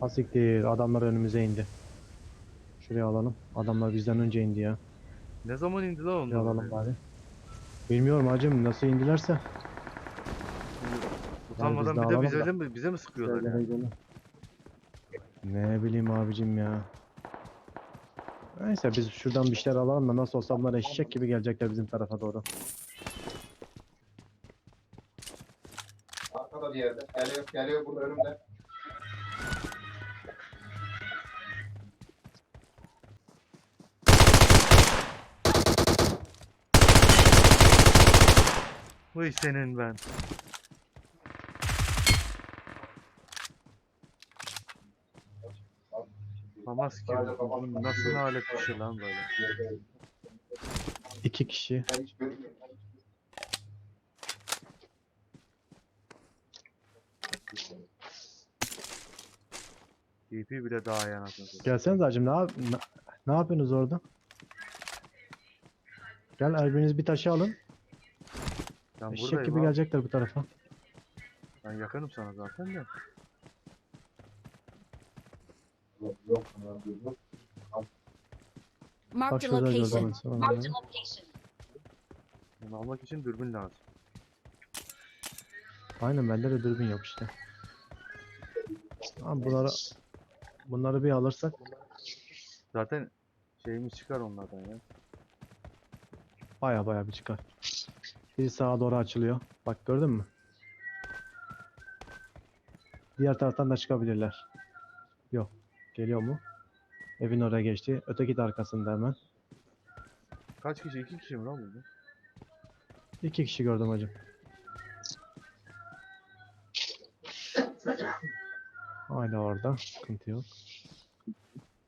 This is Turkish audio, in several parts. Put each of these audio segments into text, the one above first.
Asiktir. Adamlar önümüze indi. Şuraya alalım. Adamlar bizden önce indi ya. Ne zaman indi lan Şuraya onlar? alalım bari. Bilmiyorum hacım nasıl indilerse. Utanmadan de bir de alalım bize da. mi, bize mi sıkıyorlar ya? Gidelim. Ne bileyim abicim ya. Neyse biz şuradan bir şeyler alalım da nasıl olsa bunlar eşek gibi gelecekler bizim tarafa doğru. Arkada bir yerde. Geliyor, geliyor burada önümde. Vay senin ben. Hamas ki bu nasıl alet bir şey lan böyle. İki kişi. DP bile daha satayım. Gelsenize hacım ne, yap- ne, ne yapıyorsunuz orada? Gel elbiniz bir taşı alın. Ben Eşek buradayım gibi abi. gelecekler bu tarafa. Ben yakınım sana zaten de. Yok, yok. yok. Bak Marked a şurada gördüm. location. ben sonra Marked a location. Bunu almak için dürbün lazım. Aynen bende de dürbün yok işte. Tamam bunları bunları bir alırsak Zaten şeyimiz çıkar onlardan ya. baya baya bir çıkar. Biri sağa doğru açılıyor. Bak gördün mü? Diğer taraftan da çıkabilirler. Yok. Geliyor mu? Evin oraya geçti. Öteki de arkasında hemen. Kaç kişi? İki kişi mi lan burada? İki kişi gördüm hacım. Hala orada. Sıkıntı yok.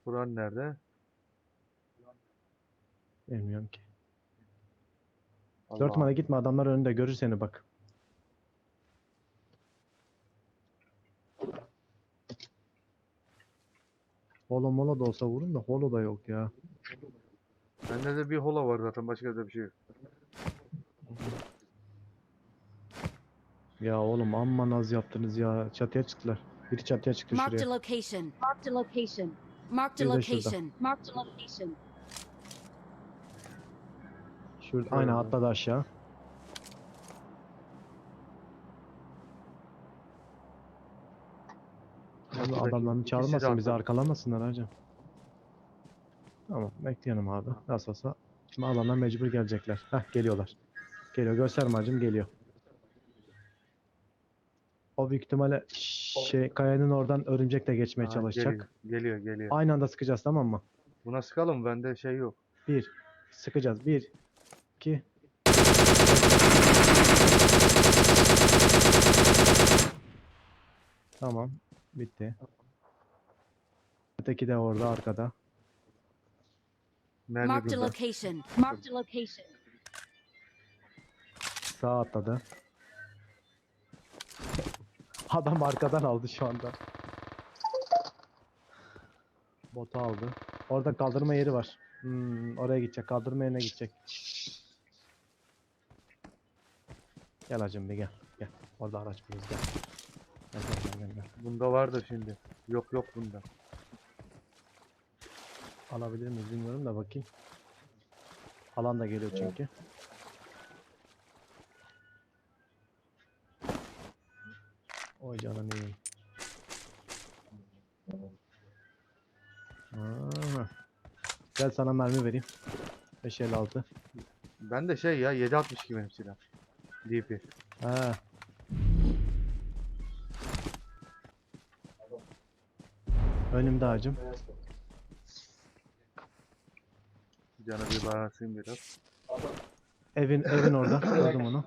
Buran nerede? Bilmiyorum ki. Allah Dört numara gitme adamlar önünde görür seni bak. Holo molo da olsa vurun da holo da yok ya. Bende de bir hola var zaten başka da bir şey yok. Ya oğlum amma naz yaptınız ya. Çatıya çıktılar. Biri çatıya çıktı Marked a şuraya. location. Marked a location. Marked a şurada. location. Marked a location. Şurada Şöyle aynen atladı aşağı. Abi adamlarını de çağırmasın bizi arkalamasınlar hacı. Tamam bekleyelim abi. Nasıl olsa şimdi alanlar mecbur gelecekler. Heh geliyorlar. Geliyor gösterme hacım geliyor. O büyük ihtimalle şey kayanın oradan örümcekle geçmeye Aa, çalışacak. Geliyor, geliyor, geliyor. Aynı anda sıkacağız tamam mı? Buna sıkalım bende şey yok. Bir. Sıkacağız. Bir. İki. Tamam. Bitti. Öteki de orada arkada. Mermi Marked a burada. location. Marked a location. Sağ atladı. Adam arkadan aldı şu anda. Botu aldı. Orada kaldırma yeri var. Hmm, oraya gidecek. Kaldırma yerine gidecek. Gel hacım bir gel. Gel. Orada araç buluruz gel. Gel gel gel gel. Bunda vardı şimdi. Yok yok bunda. Alabilir miyiz bilmiyorum da bakayım. Alan da geliyor çünkü. Oy canım iyi. Aa. Gel sana mermi vereyim. 556. Ben de şey ya 7.62 benim silah. DP. Ha. Önümde hacım. Canı bir bağırsın biraz. Evin evin orada. Gördüm onu.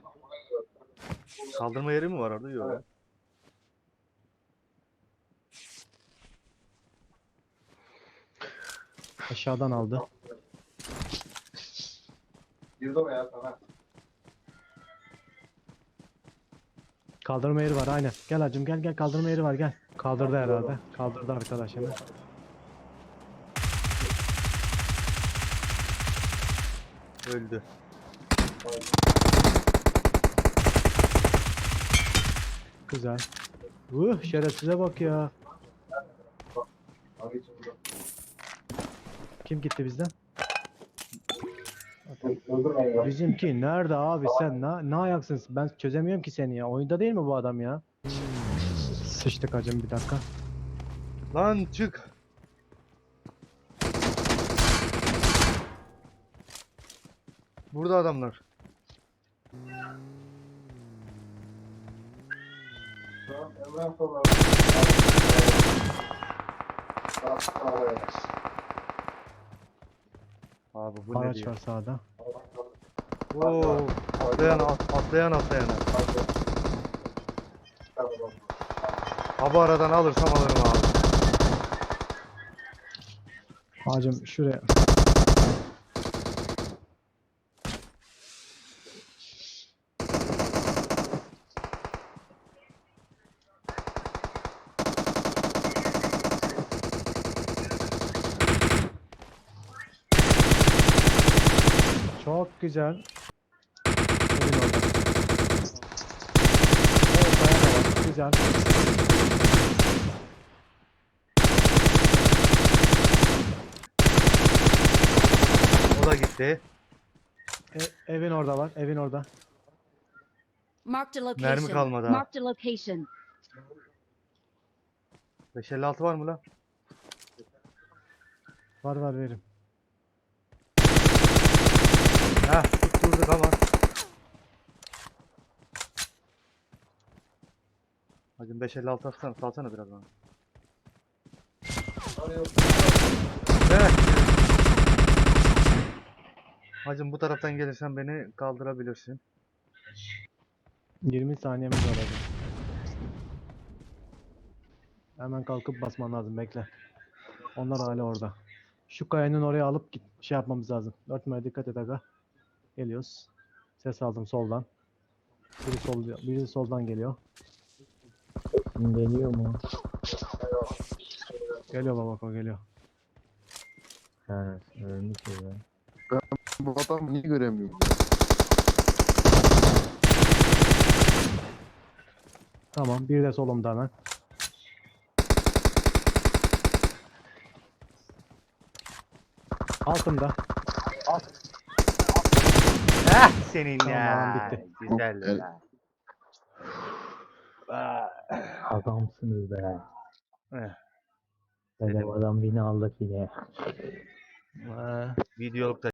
Kaldırma yeri mi var orada? Yok. Aşağıdan aldı. Girdi oraya sana. Kaldırma yeri var aynen. Gel hacım gel gel kaldırma yeri var gel. Kaldırdı herhalde. Kaldırdı arkadaşını. Öldü. Güzel. Uh şerefsize bak ya. Kim gitti bizden? Bizimki nerede abi sen ne, ne ayaksın ben çözemiyorum ki seni ya oyunda değil mi bu adam ya? Sıçtık hacım bir dakika. Lan çık. Burada adamlar. Tamam, Emrah sonra. Bak, sağ Abi bu ne Araç diyor? var sağda. Oo, atlayan at- atlayan atlayan. Abi aradan alırsam alırım abi. Hacım şuraya. Çok güzel. Evin orada. Ortaya da var. Güzel. O da gitti. E- evin orada var. Evin orada. Marked a Mermi location. kalmadı ha. Marked a location. 556 var mı lan? Var var verim. Heh tutturduk ama. Hacım 556 atsana, salsana biraz bana. Evet. Hacım bu taraftan gelirsen beni kaldırabilirsin. 20 saniyemiz var hadi. Hemen kalkıp basman lazım bekle. Onlar hala orada. Şu kayanın oraya alıp git şey yapmamız lazım. 4 numara dikkat et aga. Geliyoruz. Ses aldım soldan. Biri sol biri soldan geliyor. Geliyor mu? Geliyor babako geliyor. Ha, ölmüş ya. Bu adam niye göremiyorum? Tamam bir de solumda hemen. Altımda. Heh senin Tamam, ya. bitti. Güzel El- ya. Ah, Adamsınız be. eh. Adam beni aldı yine. Ah, Videolukta